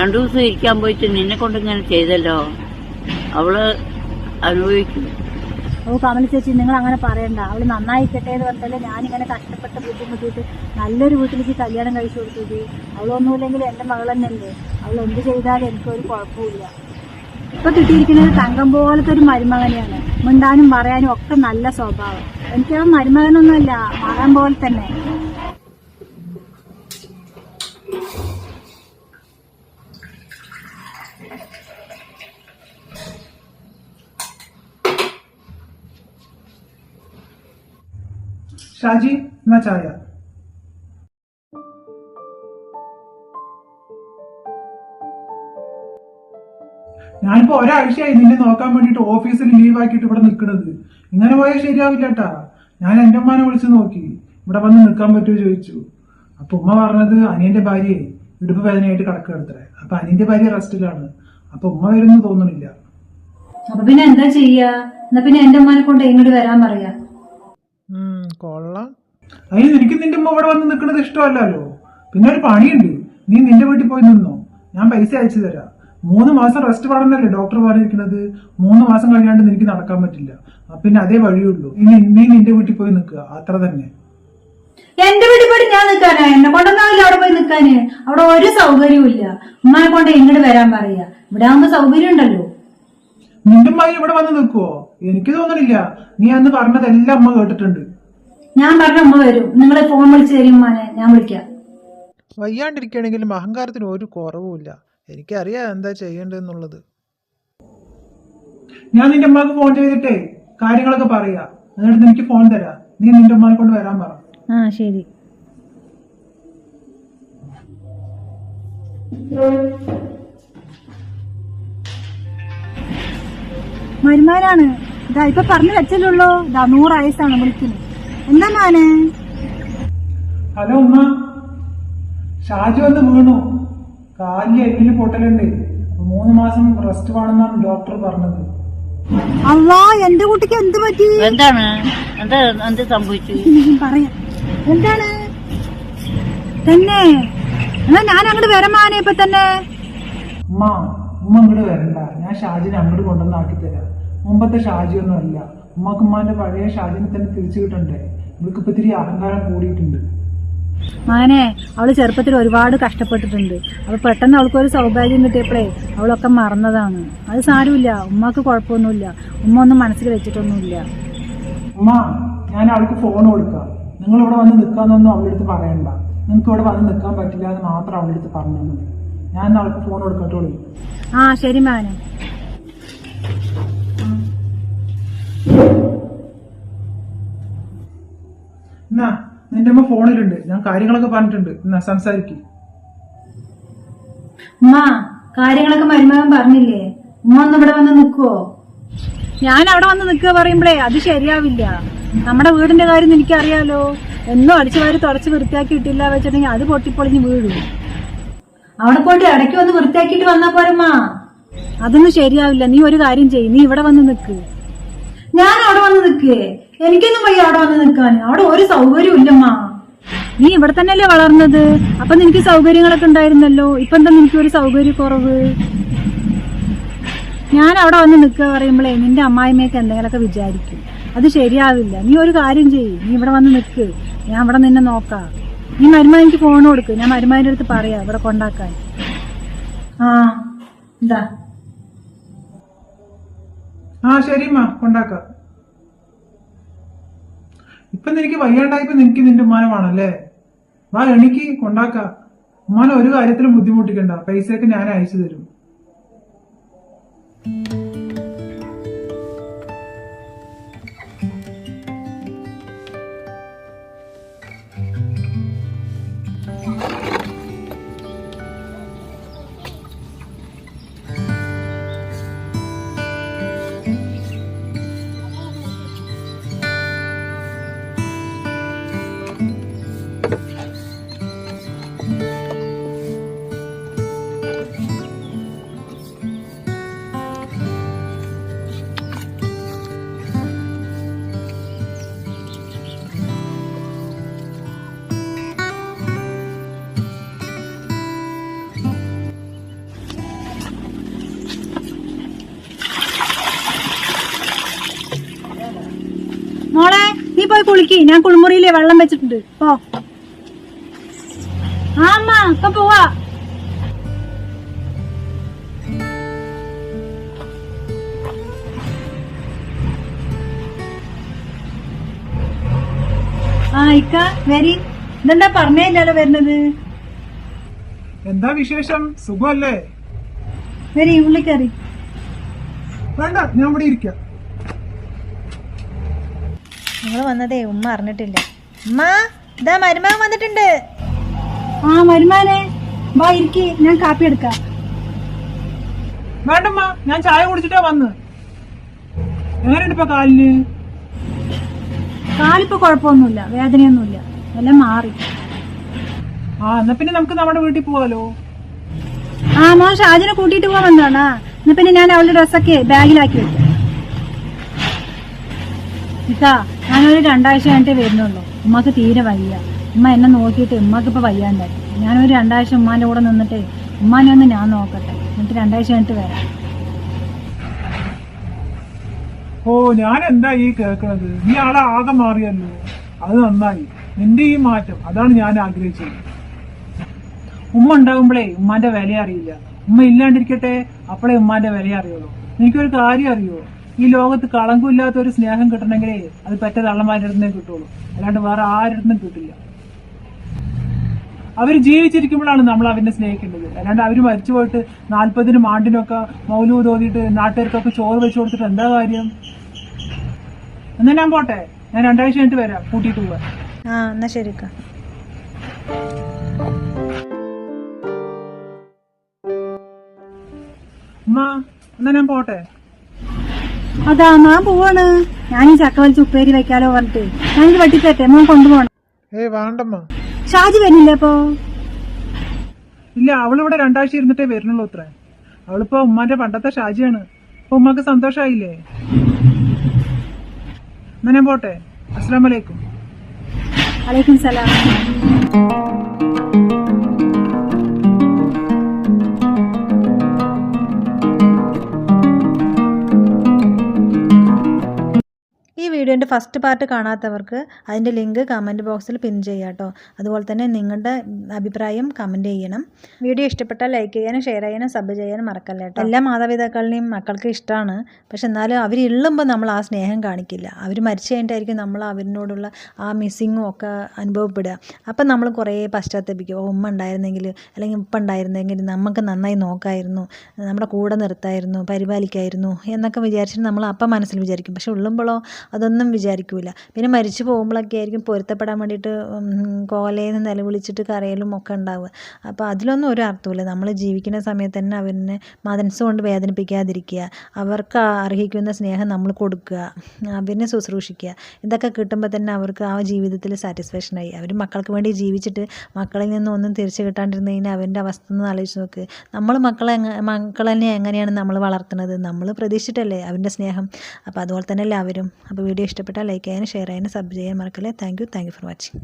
രണ്ടു ദിവസം ഇരിക്കാൻ പോയിട്ട് നിന്നെ കൊണ്ട് ഇങ്ങനെ ചെയ്തല്ലോ? അവൾ അനുഭവിക്കും. ഓ കമല ചേച്ചി നിങ്ങൾ അങ്ങനെ പറയണ്ട. അവൾ നന്നായിക്കട്ടെ എന്ന് പറഞ്ഞാലേ ഞാനിങ്ങനെ കഷ്ടപ്പെട്ട് ബുദ്ധിമുട്ടിട്ട് നല്ലൊരു വീട്ടിലേക്ക് കല്യാണം കഴിച്ചു കൊടുത്തത്. അവളൊന്നുമില്ലെങ്കിൽ എന്റെ മകൾ തന്നെയല്ലേ അവൾ എന്ത് ചെയ്താലും എനിക്കൊരു കുഴപ്പമില്ല ഇപ്പൊ കിട്ടിയിരിക്കുന്നത് തങ്കം പോലത്തെ ഒരു മരുമകനെയാണ്. മിണ്ടാനും പറയാനും ഒക്കെ നല്ല സ്വഭാവം. എനിക്ക് ആ മരുമകനൊന്നുമല്ല മകൻ പോലെ തന്നെ. ഷാജി മച്ചായ ചായ? ഞാനിപ്പോ ഒരാഴ്ചയായി നിന്നെ നോക്കാൻ വേണ്ടിട്ട് ഓഫീസിൽ ലീവ് ആക്കിയിട്ട് ഇവിടെ നിൽക്കുന്നത് ഇങ്ങനെ പോയാൽ ശരിയാവില്ല കേട്ടാ ഞാൻ എന്റെ ഉമ്മാനെ വിളിച്ച് നോക്കി. ഇവിടെ വന്ന് നിൽക്കാൻ പറ്റുമോ ചോദിച്ചു. അപ്പൊ ഉമ്മ പറഞ്ഞത് അനിയന്റെ ഭാര്യയെ ഇടുപ്പ് വേദനയായിട്ട് കടക്കെടുത്തേ അപ്പൊ അനിയന്റെ ഭാര്യ റെസ്റ്റിലാണ്. അപ്പൊ ഉമ്മ വരുന്നു തോന്നണില്ല. അപ്പൊ പിന്നെ എന്താ ചെയ്യാ? എന്നാ പിന്നെ എന്റെ ഉമ്മാനെ കൊണ്ട് ഇങ്ങോട്ട് വരാൻ പറയാ? കൊള്ളാം. അതിന് എനിക്ക് നിന്റെ ഉമ്മ ഇവിടെ വന്ന് നിൽക്കുന്നത് ഇഷ്ടമല്ലല്ലോ. പിന്നെ ഒരു പണിയുണ്ട്. നീ നിന്റെ വീട്ടിൽ പോയി നിന്നോ. ഞാൻ പൈസ അയച്ചു തരാം. മൂന്ന് മാസം റെസ്റ്റ് പാടുന്നല്ലേ ഡോക്ടർ പറഞ്ഞിരിക്കുന്നത്? മൂന്ന് മാസം കഴിയാണ്ട് നിനക്ക് നടക്കാൻ പറ്റില്ല. പിന്നെ അതേ വഴിയുള്ളൂ. ഇനി നീ നിന്റെ വീട്ടിൽ പോയി നിൽക്കുക അത്ര തന്നെ. എന്റെ വീട്ടിൽ പോയി ഞാൻ നിൽക്കാനാ? എന്നെ കൊണ്ടൊന്നാവില്ല അവിടെ പോയി നിൽക്കാന്? അവിടെ ഒരു സൗകര്യവും ഇല്ല. ഉമ്മയെ കൊണ്ട് ഇങ്ങോട്ട് വരാൻ പറയാ. ഇവിടെ ആവുമ്പോ സൗകര്യം ഉണ്ടല്ലോ. നിന്റെ ഉമ്മ ഇവിടെ വന്ന് നിൽക്കുവോ? എനിക്ക് തോന്നണില്ല. നീ അന്ന് പറഞ്ഞതെല്ലാം അമ്മ കേട്ടിട്ടുണ്ട്. ഞാൻ പറഞ്ഞ ഉമ്മ വരും. നിങ്ങളെ ഫോൺ വിളിച്ചു തരും മോനെ ഞാൻ വിളിക്കാം. വയ്യാണ്ടിരിക്കുകയാണെങ്കിലും അഹങ്കാരത്തിന് ഒരു കുറവുമില്ല എനിക്കറിയാം എന്താ ചെയ്യേണ്ടതെന്നുള്ളത്. ഞാൻ നിന്റെ അമ്മയ്ക്ക് ഫോൺ ചെയ്തിട്ടേ കാര്യങ്ങളൊക്കെ പറയാ. എന്നിട്ട് എനിക്ക് ഫോൺ തരാ. നീ നിന്റെ അമ്മയെ കൊണ്ട് വരാൻ പറ. ആ ശരി. മരുമാരാണ് ഇതാ ഇപ്പൊ പറഞ്ഞു വെച്ചല്ലോ ഇതാ നൂറ് വയസ്സാണ് വിളിക്കുന്നത്. എന്താ മോനെ? ഹലോ ഉമ്മ. ഷാജു വന്ന് വീണു. കാലിൽ എല്ലിന് പൊട്ടലുണ്ട്. മൂന്ന് മാസം റെസ്റ്റ് വേണമെന്നാണ് ഡോക്ടർ പറഞ്ഞത്. അള്ളാ എന്റെ കുട്ടിക്ക് എന്ത് പറ്റി? എന്താണ്? എന്താ എന്ത് സംഭവിച്ചു? പറയാം. എന്താണ്? തന്നെ. എന്നാ ഞാൻ അങ്ങോട്ട് വരമാനെ ഇപ്പൊ തന്നെ. ഉമ്മ ഉമ്മ അങ്ങോട്ട് വരണ്ട. ഞാൻ ഷാജിനെ അങ്ങോട്ട് കൊണ്ടുവന്ന് ആക്കി തരാം മുമ്പത്തെ ഷാജി ഒന്നും അല്ല ഉമ്മക്കുമ്മാന്റെ പഴയ ഷാജിനെ തന്നെ തിരിച്ചു കിട്ടണ്ടേ? ഇവൾക്ക് ഇപ്പൊ ഇത്തിരി അഹങ്കാരം കൂടിയിട്ടുണ്ട്. മാനെ അവൾ ചെറുപ്പത്തിൽ ഒരുപാട് കഷ്ടപ്പെട്ടിട്ടുണ്ട്. അപ്പൊ പെട്ടെന്ന് അവൾക്ക് ഒരു സൗഭാഗ്യം കിട്ടിയപ്പോഴേ അവളൊക്കെ മറന്നതാണ്. അത് സാരമില്ല. ഉമ്മക്ക് കുഴപ്പമൊന്നുമില്ല. ഉമ്മ ഒന്നും മനസ്സിൽ വെച്ചിട്ടൊന്നുമില്ല. ഉമ്മ ഞാൻ അവൾക്ക് ഫോൺ കൊടുക്കാം. നിങ്ങൾ ഇവിടെ വന്ന് നിൽക്കാന്നൊന്നും അവളുടെ അടുത്ത് പറയണ്ട. നിങ്ങൾക്ക് ഇവിടെ വന്ന് നിൽക്കാൻ പറ്റില്ല എന്ന് മാത്രം അവളുടെ അടുത്ത് പറഞ്ഞാൽ മതി ഞാൻ അവൾക്ക് ഫോൺ കൊടുക്കട്ടോളൂ ആ ശരി മാനെ എന്നാ നിന്റെ അമ്മ ഫോണിലുണ്ട്. ഞാൻ കാര്യങ്ങളൊക്കെ പറഞ്ഞിട്ടുണ്ട്. എന്നാ സംസാരിക്കും. ഉമ്മ കാര്യങ്ങളൊക്കെ മരുമകൻ പറഞ്ഞില്ലേ? ഉമ്മ ഒന്ന് ഇവിടെ വന്ന് നിക്കുവോ? ഞാൻ അവിടെ വന്ന് നിൽക്കുക പറയുമ്പോഴേ അത് ശരിയാവില്ല. നമ്മുടെ വീടിന്റെ കാര്യം എനിക്കറിയാലോ. എന്നും അടിച്ചു വാരി തുടച്ച് വൃത്തിയാക്കി ഇട്ടില്ല വെച്ചിട്ടുണ്ടെങ്കിൽ അത് പൊട്ടിപ്പൊളിഞ്ഞ് വീഴും. അവിടെ പോയിട്ട് ഇടയ്ക്ക് വന്ന് വൃത്തിയാക്കിയിട്ട് വന്നാ പോരമ്മ. അതൊന്നും ശരിയാവില്ല. നീ ഒരു കാര്യം ചെയ്യ്. നീ ഇവിടെ വന്ന് നിൽക്ക് ഞാൻ അവിടെ വന്ന് നിൽക്കേ. എനിക്കൊന്നും വയ്യ അവിടെ വന്ന് നിൽക്കാൻ. അവിടെ ഒരു സൗകര്യം ഇല്ലമ്മ. നീ ഇവിടെ തന്നെയല്ലേ വളർന്നത്? അപ്പൊ നിനക്ക് സൗകര്യങ്ങളൊക്കെ ഉണ്ടായിരുന്നല്ലോ. ഇപ്പൊ എന്താ നിനക്ക് ഒരു സൗകര്യക്കുറവ്? ഞാൻ അവിടെ വന്ന് നിൽക്കുക പറയുമ്പോഴേ നിന്റെ അമ്മായിമ്മയൊക്കെ എന്തെങ്കിലുമൊക്കെ വിചാരിക്കും. അത് ശരിയാവില്ല. നീ ഒരു കാര്യം ചെയ്യ്. നീ ഇവിടെ വന്ന് നിൽക്ക്. ഞാൻ ഇവിടെ നിന്നെ നോക്കാം. നീ മരുമാൻ എനിക്ക് ഫോൺ കൊടുക്ക്. ഞാൻ മരുമാന്റെ അടുത്ത് പറയാം ഇവിടെ കൊണ്ടാക്കാൻ. ആ എന്താ ആ ശരി കൊണ്ടാക്കാം. ഇപ്പൊ നിനക്ക് വയ്യാണ്ടായപ്പോ നിനക്ക് നിന്റെ ഉമ്മാനമാണല്ലേ? വാ എണിക്ക് കൊണ്ടാക്ക. ഉമ്മാനെ ഒരു കാര്യത്തിലും ബുദ്ധിമുട്ടിക്കണ്ട. പൈസയൊക്കെ ഞാൻ അയച്ചു തരും. കുളിക്ക് ഞാൻ കുളിമുറിയിലെ വെള്ളം വെച്ചിട്ടുണ്ട്. പോ. ആ അമ്മ ഇപ്പൊ പോവാ. ആ ഇക്ക വരി. ഇതെന്താ പറഞ്ഞില്ലല്ലോ വരുന്നത്? എന്താ വിശേഷം? സുഖമല്ലേ? വരി വേണ്ട ഞാൻ ഇവിടെ ഇരിക്കാം. നിങ്ങൾ വന്നതേ ഉമ്മ അറിഞ്ഞിട്ടില്ല. ഉമ്മ ഇതാ മരുമാൻ വന്നിട്ടുണ്ട്. ആ മരുമാനെ വാ ഇരിക്കി. ഞാൻ കാപ്പി എടുക്കാം. വേണ്ടമ്മ ഞാൻ ചായ കുടിച്ചിട്ടാ വന്ന്. എങ്ങനെയുണ്ട് ഇപ്പൊ കാലിന്? കാലിപ്പോ കുഴപ്പമൊന്നുമില്ല. വേദനയൊന്നുമില്ല. എല്ലാം മാറി. ആ എന്നാ പിന്നെ നമുക്ക് നമ്മുടെ വീട്ടിൽ പോവാലോ? ആ മോൻ ഷാജിനെ കൂട്ടിയിട്ട് പോവാൻ വന്നതാണാ. എന്നാ പിന്നെ ഞാൻ അവളുടെ ഡ്രസ്സൊക്കെ ബാഗിലാക്കി വെക്കാം. ഇക്കാ ഞാനൊരു രണ്ടാഴ്ച കഴിഞ്ഞിട്ടേ വരുന്നുള്ളൂ. ഉമ്മക്ക് തീരെ വയ്യ. ഉമ്മ എന്നെ നോക്കിയിട്ട് ഉമ്മക്ക് ഇപ്പൊ വയ്യാണ്ടായി. ഞാനൊരു രണ്ടാഴ്ച ഉമ്മാന്റെ കൂടെ നിന്നിട്ടേ ഉമ്മാനെ ഒന്ന് ഞാൻ നോക്കട്ടെ. എന്നിട്ട് രണ്ടാഴ്ച കഴിഞ്ഞിട്ട് വരാം. ഓ ഞാൻ എന്താ ഈ കേൾക്കണത് നീ ആളെ ആകെ മാറിയല്ലോ. അത് നന്നായി. നിന്റെ ഈ മാറ്റം അതാണ് ഞാൻ ആഗ്രഹിച്ചത്. ഉമ്മ ഉണ്ടാകുമ്പോഴേ ഉമ്മാന്റെ വില അറിയില്ല. ഉമ്മ ഇല്ലാണ്ടിരിക്കട്ടെ അപ്പോഴേ ഉമ്മാന്റെ വില അറിയുള്ളൂ. എനിക്കൊരു കാര്യം അറിയോ? ഈ ലോകത്ത് കളങ്കമില്ലാത്ത ഒരു സ്നേഹം കിട്ടണമെങ്കിലേ അത് പെറ്റ തള്ളമാരുടെ അടുത്തേ കിട്ടുള്ളൂ. അല്ലാണ്ട് വേറെ ആരുടെ കിട്ടില്ല. അവർ ജീവിച്ചിരിക്കുമ്പോഴാണ് നമ്മൾ അവരെ സ്നേഹിക്കേണ്ടത്. അല്ലാണ്ട് അവർ മരിച്ചു പോയിട്ട് നാൽപ്പതിനും ആണ്ടിനൊക്കെ മൗലൂ തോന്നിയിട്ട് നാട്ടുകാർക്കൊക്കെ ചോറ് വെച്ചു കൊടുത്തിട്ട് എന്താ കാര്യം? എന്നാ ഞാൻ പോട്ടെ. ഞാൻ രണ്ടാഴ്ച കഴിഞ്ഞിട്ട് വരാം. കൂട്ടിയിട്ട് പോവാ. ആ എന്നാ ശരിക്ക എന്നാ ഞാൻ പോട്ടെ. അതാ ഞാൻ പോവാണ്. ഞാൻ ഈ ചക്ക വലിച്ച് ഉപ്പേരി വെക്കാലോ പറഞ്ഞിട്ട്. ഞാനിത് വെട്ടിത്തരട്ടെ മോൻ കൊണ്ടുപോകണം ഏയ് വേണ്ടമ്മ. ഷാജി വരുന്നില്ലേ അപ്പോ ഇല്ല അവളിവിടെ രണ്ടാഴ്ച ഇരുന്നിട്ടേ വരുന്നുള്ളൂ അത്ര. അവളിപ്പോ ഉമ്മാന്റെ പണ്ടത്തെ ഷാജിയാണ്. അപ്പൊ ഉമ്മക്ക് സന്തോഷായില്ലേ? എന്നാ ഞാൻ പോട്ടെ. അസ്സാം വലൈക്കും വലൈക്കും സലാം. ഈ വീഡിയോന്റെ ഫസ്റ്റ് പാർട്ട് കാണാത്തവർക്ക് അതിന്റെ ലിങ്ക് കമന്റ് ബോക്സിൽ പിൻ ചെയ്യാം കേട്ടോ. അതുപോലെ തന്നെ നിങ്ങളുടെ അഭിപ്രായം കമന്റ് ചെയ്യണം. വീഡിയോ ഇഷ്ടപ്പെട്ടാൽ ലൈക്ക് ചെയ്യാനും ഷെയർ ചെയ്യാനും സബ് ചെയ്യാനും മറക്കല്ല കേട്ടോ. എല്ലാ മാതാപിതാക്കളുടെയും മക്കൾക്ക് ഇഷ്ടമാണ്. പക്ഷെ എന്നാലും അവർ ഇള്ളുമ്പോൾ നമ്മൾ ആ സ്നേഹം കാണിക്കില്ല. അവർ മരിച്ചു കഴിഞ്ഞിട്ടായിരിക്കും നമ്മൾ അവരിനോടുള്ള ആ മിസ്സിങ്ങും ഒക്കെ അനുഭവപ്പെടുക. അപ്പം നമ്മൾ കുറേ പശ്ചാത്തപിക്കും. ഓ ഉമ്മ ഉണ്ടായിരുന്നെങ്കിൽ അല്ലെങ്കിൽ ഉപ്പ ഉണ്ടായിരുന്നെങ്കിൽ നമുക്ക് നന്നായി നോക്കായിരുന്നു. നമ്മുടെ കൂടെ നിർത്തായിരുന്നു. പരിപാലിക്കായിരുന്നു. എന്നൊക്കെ വിചാരിച്ചിട്ട് നമ്മൾ അപ്പം മനസ്സിൽ വിചാരിക്കും. പക്ഷെ ഉള്ളുമ്പോഴോ അതൊന്നും വിചാരിക്കൂല. പിന്നെ മരിച്ചു പോകുമ്പോഴൊക്കെ ആയിരിക്കും പൊരുത്തപ്പെടാൻ വേണ്ടിയിട്ട് കോലയിൽ നിലവിളിച്ചിട്ട് കരയലും ഒക്കെ ഉണ്ടാവുക. അപ്പോൾ അതിലൊന്നും ഒരു അർത്ഥമില്ല നമ്മൾ ജീവിക്കുന്ന സമയത്ത് തന്നെ അവരിനെ മനസ്സ് കൊണ്ട് വേദനിപ്പിക്കാതിരിക്കുക. അവർക്ക് അർഹിക്കുന്ന സ്നേഹം നമ്മൾ കൊടുക്കുക. അവരിനെ ശുശ്രൂഷിക്കുക. ഇതൊക്കെ കിട്ടുമ്പോൾ തന്നെ അവർക്ക് ആ ജീവിതത്തിൽ സാറ്റിസ്ഫാക്ഷനായി അവർ മക്കൾക്ക് വേണ്ടി ജീവിച്ചിട്ട് മക്കളിൽ നിന്ന് ഒന്നും തിരിച്ചു കിട്ടാണ്ടിരുന്ന കഴിഞ്ഞാൽ അവന്റെ അവസ്ഥ ഒന്ന് ആലോചിച്ച് നോക്ക്. നമ്മൾ മക്കളെ മക്കളെ എങ്ങനെയാണ് നമ്മൾ വളർത്തുന്നത്? നമ്മൾ പ്രതീക്ഷിച്ചിട്ടല്ലേ അവന്റെ സ്നേഹം? അപ്പോൾ അതുപോലെ തന്നെയല്ലേ അവരും. അപ്പോൾ വീഡിയോ ഇഷ്ടപ്പെട്ടാൽ ലൈക്ക് ചെയ്യാനും ഷെയർ ചെയ്യാനും സബ് ചെയ്യാൻ മറക്കല്ലേ. Thank you for watching.